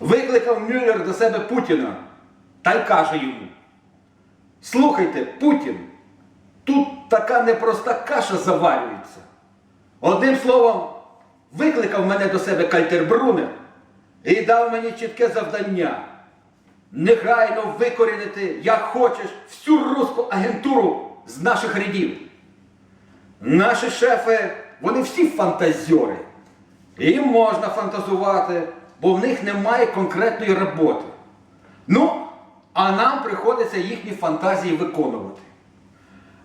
Викликав Мюллер до себе Путіна та й каже йому: Слухайте, Путін, тут така непроста каша заварюється. Одним словом, викликав мене до себе Кальтербрунер і дав мені чітке завдання негайно викорінити, як хочеш, всю руську агентуру з наших рядів. Наші шефи, вони всі фантазьори. Їм можна фантазувати, бо в них немає конкретної роботи. Ну, а нам приходиться їхні фантазії виконувати.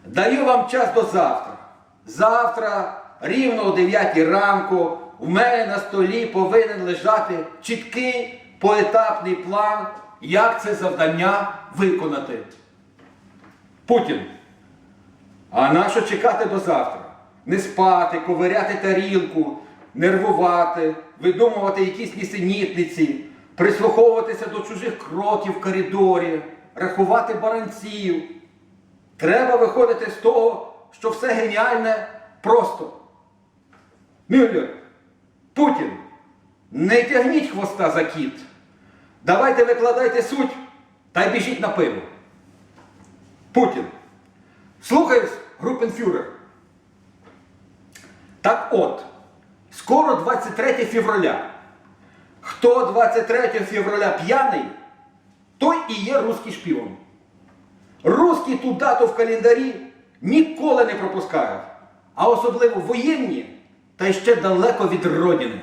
Даю вам час до завтра. Завтра, рівно о 9 ранку, у мене на столі повинен лежати чіткий поетапний план, як це завдання виконати. Путін. А нащо чекати до завтра? Не спати, ковиряти тарілку, нервувати, видумувати якісь нісенітниці, прислуховуватися до чужих кроків в коридорі, рахувати баранців. Треба виходити з того, що все геніальне просто. Мюллер, Путін, не тягніть хвоста за кіт. Давайте викладайте суть та й біжіть на пиво. Путін. Слухаюсь, групенфюрер. Так от, скоро 23 февраля. Хто 23 февраля п'яний, той і є русський шпіон. Русські ту дату в календарі ніколи не пропускають, а особливо воєнні та ще далеко від родини.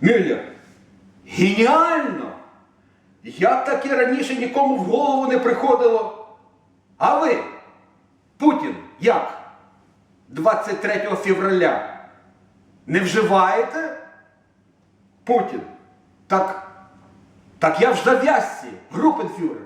Мюллер, геніально! Як таке раніше нікому в голову не приходило? А ви, Путін, як? 23 февраля не вживаєте? Путін. Так, так я в зав'язці, групенфюрер.